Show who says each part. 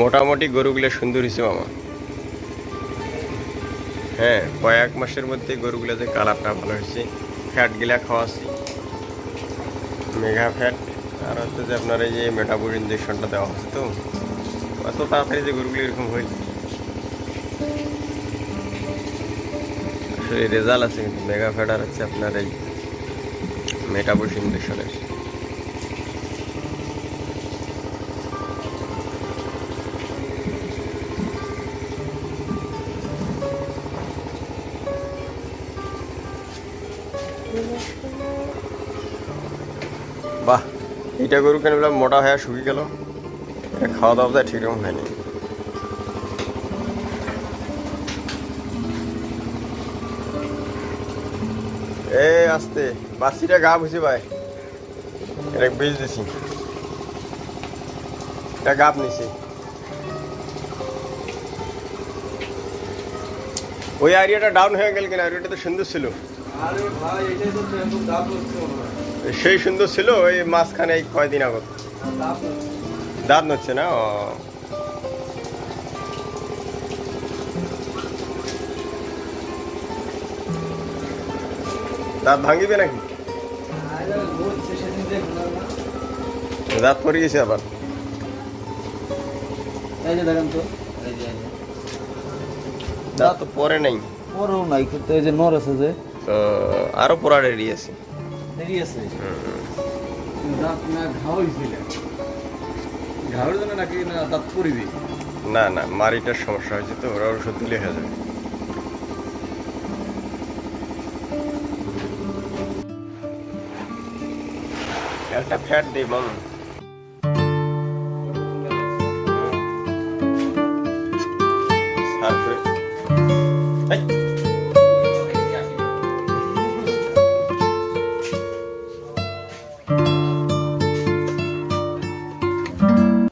Speaker 1: মোটামুটি গরুগুলো সুন্দর হয়েছে মামা। হ্যাঁ কয়েক মাসের মধ্যে গরুগুলো যে কালারটা ভালো হয়েছে। ফ্যাটগুলা খাওয়াচ্ছি মেঘা ফ্যাট। আর হচ্ছে যে আপনার এই যে মেটাবুর ইঞ্জেকশনটা দেওয়া হচ্ছে তো। অত তাড়াতাড়ি যে গরুগুলো এরকম হয়েছে। আসলে রেজাল্ট আছে কিন্তু মেগা ফ্যাট আর হচ্ছে আপনার এই মেটাবুস ইঞ্জেকশনের বাহ এইটা গরু কেন বললাম মোটা হয়ে শুকিয়ে গেল। এটা খাওয়া দাওয়া ঠিক রকম হয়নি। এ, আস্তে বাসিটা গা বুঝি ভাই এটা বীজ দিছি। এটা গাপ নিছি। ওই এরিয়াটা ডাউন হয়ে গেল কিনা? এরিয়াটা তো সুন্দর ছিল। সেই সুন্দর ছিল ওই মাঝখানে এই কয়দিন আগত। দাঁত নচ্ছে না? ও। দাঁত ভাঙিবে নাকি? দাঁত পড়ে গেছে আবার।
Speaker 2: এই যে দেখেন তো। এই যে।
Speaker 1: দাঁত তো পরে নাই।
Speaker 2: পরেও নাই কিন্তু এই যে নর আছে যে।
Speaker 1: আরও পড়া রেডি আছে।
Speaker 2: দেরি আছে? দাঁত না ঘাও হয়েছিল ঘাওয়ের জন্য নাকি না দাঁত পড়িবি
Speaker 1: না না মারিটার সমস্যা হয়েছে তো ওরা ওষুধ দিলে হয়ে যাবে। একটা ফ্যাট দিই মামা Thank you.